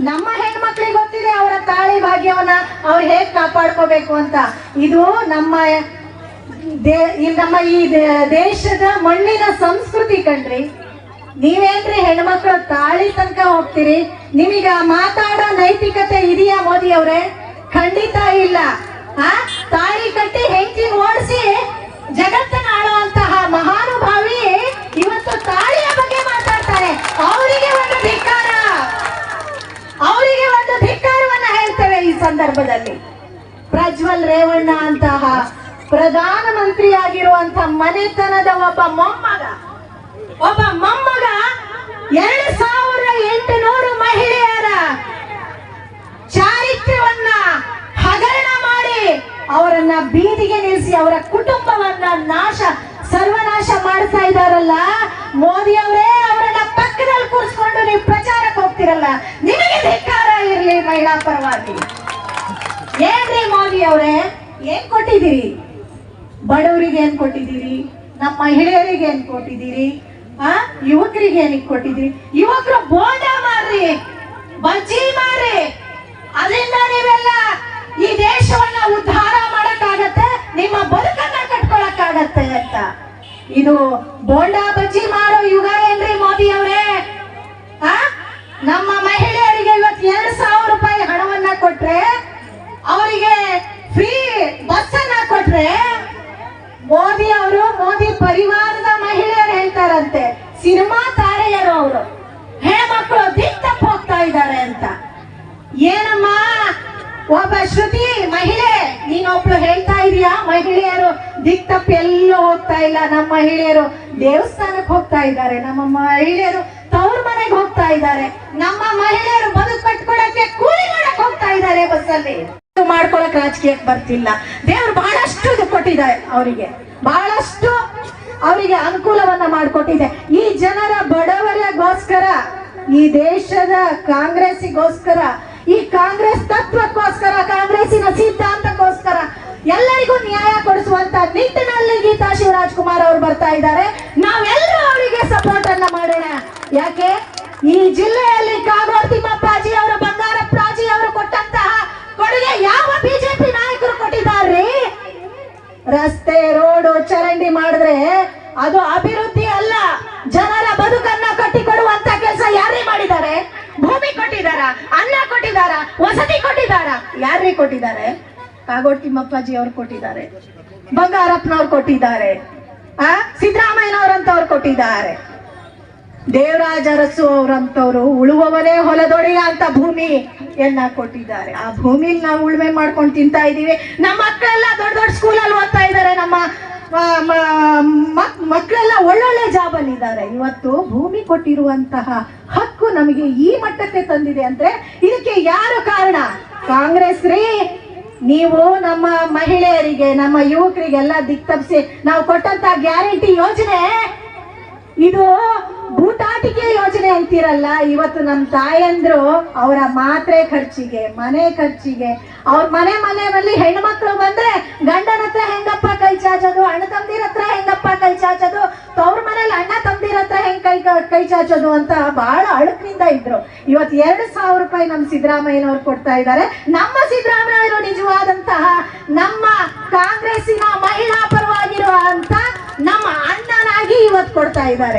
ನಮ್ಮ ಹೆಣ್ಮಕ್ಳಿಗೆ ಗೊತ್ತಿದೆ ಅವರ ತಾಳಿ ಭಾಗ್ಯವನ್ನ ಅವ್ರು ಹೇಗ್ ಕಾಪಾಡ್ಕೋಬೇಕು ಅಂತ. ಇದು ನಮ್ಮ ನಮ್ಮ ಈ ದೇಶದ ಮಣ್ಣಿನ ಸಂಸ್ಕೃತಿ ಕಣ್ರಿ. ನೀವೇನ್ರಿ ಹೆಣ್ಮಕ್ಳು ತಾಳಿ ತನಕ ಹೋಗ್ತೀರಿ? ನಿಮಗ ಮಾತಾಡೋ ನೈತಿಕತೆ ಇದೆಯಾ ಮೋದಿ ಅವ್ರೆ ಖಂಡಿತ ಇಲ್ಲ. ಆ, ತಾಳಿ ಕಟ್ಟಿ ಹೆಂಡತಿ ಓಡಿಸಿ ಸಂದರ್ಭದಲ್ಲಿ ಪ್ರಜ್ವಲ್ ರೇವಣ್ಣ ಅಂತಹ ಪ್ರಧಾನ ಆಗಿರುವಂತ ಮನೆತನದ ಒಬ್ಬ ಮೊಮ್ಮಗ ಒಬ್ಬ ಮೊಮ್ಮಗ ಎರಡು ಸಾವಿರದ ಎಂಟುನೂರು ಮಹಿಳೆಯರ ಚಾರಿತ್ರ್ಯವನ್ನ ಹಗರಣ ಮಾಡಿ ಅವರನ್ನ ಬೀದಿಗೆ ನಿಲ್ಲಿಸಿ ಅವರ ಕುಟುಂಬವನ್ನ ನಾಶ, ಸರ್ವನಾಶ ಮಾಡ್ತಾ ಇದ್ದಾರಲ್ಲ, ಮೋದಿ ಅವರೇ ಅವರನ್ನ ಪಕ್ಕದಲ್ಲಿ ಕೂರಿಸ್ಕೊಂಡು ನೀವು ಪ್ರಚಾರಕ್ಕೆ ಹೋಗ್ತಿರಲ್ಲ, ನಿಮಗೆ ಧಿಕ್ಕಾರ ಇರಲಿ ಮಹಿಳಾ ಪರವಾಗಿ. ಏನ್ರಿ ಮೋದಿ ಅವರೇ, ಏನ್ ಕೊಟ್ಟಿದ್ದೀರಿ? ಬಡವರಿಗೆ ಏನ್ ಕೊಟ್ಟಿದ್ದೀರಿ? ನಮ್ಮ ಮಹಿಳೆಯರಿಗೆ ಏನ್ ಕೊಟ್ಟಿದ್ದೀರಿ? ಆ, ಯುವಕರಿಗೆ ಏನಿಗೆ ಕೊಟ್ಟಿದ್ದೀರಿ? ಯುವಕರು ಬೋಂಡ ಮಾಡ್ರಿ ಬಜ್ಜಿ ಮಾಡ್ರಿ ಅದರಿಂದ ನೀವೆಲ್ಲ ಈ ದೇಶವನ್ನ ಉದ್ಧಾರ ಮಾಡಕ್ಕಾಗತ್ತೆ, ನಿಮ್ಮ ಬದುಕನ್ನ ಕಟ್ಕೊಳಕ್ಕಾಗತ್ತೆ ಅಂತ. ಇದು ಬೋಂಡ ಬಜ್ಜಿ ಮಾಡೋ ಯುಗ ಏನ್ರಿ ಮೋದಿ ಅವರೇ? ಆ, ನಮ್ಮ ಮಹಿಳೆಯರಿಗೆ ಇವತ್ತು ಎರಡು ಸಾವಿರ ರೂಪಾಯಿ ಹಣವನ್ನ ಕೊಟ್ರೆ ಕೊಟ್ರೆ ಮೋದಿ ಅವರು, ಮೋದಿ ಪರಿವಾರದ ಮಹಿಳೆಯರು ಹೇಳ್ತಾರಂತೆ, ಸಿನಿಮಾ ತಾರೆಯರು ಅವರು. ಹೆಣ್ಮಕ್ಳು ದಿಕ್ ತಪ್ಪ ಹೋಗ್ತಾ ಇದ್ದಾರೆ ಅಂತ. ಏನಮ್ಮ, ಒಬ್ಬ ಶ್ರುತಿ, ಮಹಿಳೆ, ನೀನೊಬ್ಳು ಹೇಳ್ತಾ ಇದೀಯಾ? ಮಹಿಳೆಯರು ದಿಕ್ ತಪ್ಪು ಎಲ್ಲೂ ಹೋಗ್ತಾ ಇಲ್ಲ. ನಮ್ಮ ಮಹಿಳೆಯರು ದೇವಸ್ಥಾನಕ್ಕೆ ಹೋಗ್ತಾ ಇದ್ದಾರೆ. ನಮ್ಮ ಮಹಿಳೆಯರು ತವ್ರ ಮನೆಗೆ ಹೋಗ್ತಾ ಇದ್ದಾರೆ. ನಮ್ಮ ಮಹಿಳೆಯರು ಬದುಕು ಕಟ್ಕೊಳಕ್ಕೆ ಕೂಲಿ ಮಾಡಕ್ ಹೋಗ್ತಾ ಇದ್ದಾರೆ ಬಸ್ಸಲ್ಲಿ. ಮಾಡ್ಕೊಳಕ್ ರಾಜಕೀಯಕ್ಕೆ ಬರ್ತಿಲ್ಲ. ದೇವ್ರು ಬಹಳಷ್ಟು ಕೊಟ್ಟಿದ್ದಾರೆ ಅವರಿಗೆ. ಬಹಳಷ್ಟು ಅವರಿಗೆ ಅನುಕೂಲವನ್ನ ಮಾಡಿಕೊಟ್ಟಿದೆ. ಈ ಜನರ ಬಡವರಿಗೋಸ್ಕರ, ಈ ದೇಶದ ಕಾಂಗ್ರೆಸ್ಗೋಸ್ಕರ ಈ ಕಾಂಗ್ರೆಸ್ ತತ್ವಕ್ಕೋಸ್ಕರ, ಕಾಂಗ್ರೆಸ್ಸಿನ ಸಿದ್ಧಾಂತಕ್ಕೋಸ್ಕರ ಎಲ್ಲರಿಗೂ ನ್ಯಾಯ ಕೊಡಿಸುವಂತ ನಿಟ್ಟಿನಲ್ಲಿ ಗೀತಾ ಶಿವರಾಜ್ ಕುಮಾರ್ ಅವರು ಬರ್ತಾ ಇದ್ದಾರೆ. ನಾವೆಲ್ಲರೂ ಅವರಿಗೆ ಸಪೋರ್ಟ್ ಅನ್ನ ಮಾಡೋಣ. ಯಾಕೆ? ಈ ಜಿಲ್ಲೆಯಲ್ಲಿ ಕಾಗೋಡು ತಿಮ್ಮಪ್ಪಾಜಿ ಅವರು ಬಂಗಾರಪ್ಪಾಜಿ ಅವರು ಕೊಟ್ಟಂತಹ ಕೊಡುಗೆ ಯಾವ ಬಿಜೆಪಿ ನಾಯಕರು ಕೊಟ್ಟಿದ್ದಾರೆ? ರಸ್ತೆ, ರೋಡು ಚರಂಡಿ ಮಾಡಿದ್ರೆ ಅದು ಅಭಿವೃದ್ಧಿ ಅಲ್ಲ. ಜನರ ಬದುಕನ್ನ ಕಟ್ಟಿಕೊಡುವಂತ ಕೆಲಸ ಯಾರೇ ಮಾಡಿದ್ದಾರೆ? ಭೂಮಿ ಕೊಟ್ಟಿದಾರ ಅನ್ನ ಕೊಟ್ಟಿದಾರ ವಸತಿ ಕೊಟ್ಟಿದಾರ ಯಾರೇ ಕೊಟ್ಟಿದ್ದಾರೆ? ಕಾಗೋಡ್ ತಿಮ್ಮಪ್ಪಾಜಿ ಅವ್ರು ಕೊಟ್ಟಿದ್ದಾರೆ. ಬಂಗಾರಪ್ಪನವ್ರು ಕೊಟ್ಟಿದ್ದಾರೆ. ಆ? ಸಿದ್ದರಾಮಯ್ಯನವರಂತವ್ರು ಕೊಟ್ಟಿದ್ದಾರೆ. ದೇವರಾಜ ಅರಸು ಅವರಂತವ್ರು ಉಳುವವರೇ ಹೊಲದೊಡೆಯ ಅಂತ ಎಲ್ಲ ಕೊಟ್ಟಿದ್ದಾರೆ. ಆ ಭೂಮಿಲಿ ನಾವು ಉಳುಮೆ ಮಾಡ್ಕೊಂಡು ತಿಂತಾ ಇದೀವಿ ನಮ್ಮ ಮಕ್ಕಳೆಲ್ಲ ದೊಡ್ಡ ದೊಡ್ಡ ಸ್ಕೂಲಲ್ಲಿ ಓದ್ತಾ ಇದ್ದಾರೆ. ನಮ್ಮ ಮಕ್ಕಳೆಲ್ಲ ಒಳ್ಳೊಳ್ಳೆ ಜಾಬ್ ಅಲ್ಲಿ ಇದ್ದಾರೆ. ಇವತ್ತು ಭೂಮಿ ಕೊಟ್ಟಿರುವಂತಹ ಹಕ್ಕು ನಮಗೆ ಈ ಮಟ್ಟಕ್ಕೆ ತಂದಿದೆ ಅಂದ್ರೆ ಇದಕ್ಕೆ ಯಾರು ಕಾರಣ? ಕಾಂಗ್ರೆಸ್ ರೀ. ನೀವು ನಮ್ಮ ಮಹಿಳೆಯರಿಗೆ, ನಮ್ಮ ಯುವಕರಿಗೆಲ್ಲ ದಿಕ್ತಪ್ಸಿ ನಾವು ಕೊಟ್ಟಂತ ಗ್ಯಾರಂಟಿ ಯೋಜನೆ. ಇದು ಯೋಜನೆ ಅಂತೀರಲ್ಲ, ಇವತ್ತು ನಮ್ಮ ತಾಯಂದ್ರು ಅವರ ಮಾತ್ರೆ ಖರ್ಚಿಗೆ, ಮನೆ ಖರ್ಚಿಗೆ, ಅವ್ರ ಮನೆ ಮನೆಯಲ್ಲಿ ಹೆಣ್ಮಕ್ಳು ಬಂದ್ರೆ ಗಂಡನ ಹತ್ರ ಹೆಂಗಪ್ಪ ಕೈ ಚಾಚೋದು, ಅಣ್ಣ ತಮ್ದಿರ ಹತ್ರ ಹೆಂಗಪ್ಪ ಕೈ ಚಾಚೋದು, ತವ್ರ ಮನೇಲಿ ಅಣ್ಣ ತಮ್ದಿರ ಹತ್ರ ಹೆಂಗ್ ಕೈ ಕೈ ಚಾಚೋದು ಅಂತ ಬಹಳ ಅಳುಕಿನಿಂದ ಇದ್ರು. ಇವತ್ತು ಎರಡು ಸಾವಿರ ರೂಪಾಯಿ ನಮ್ಮ ಸಿದ್ದರಾಮಯ್ಯನವ್ರು ಕೊಡ್ತಾ ಇದ್ದಾರೆ ನಮ್ಮ ಸಿದ್ದರಾಮಯ್ಯವರು ನಿಜವಾದಂತಹ ನಮ್ಮ ಕಾಂಗ್ರೆಸ್ಸಿನ ಮಹಿಳಾ ಪರವಾಗಿರುವಂತ ನಮ್ಮ ಅಣ್ಣನಾಗಿ ಇವತ್ತು ಕೊಡ್ತಾ ಇದ್ದಾರೆ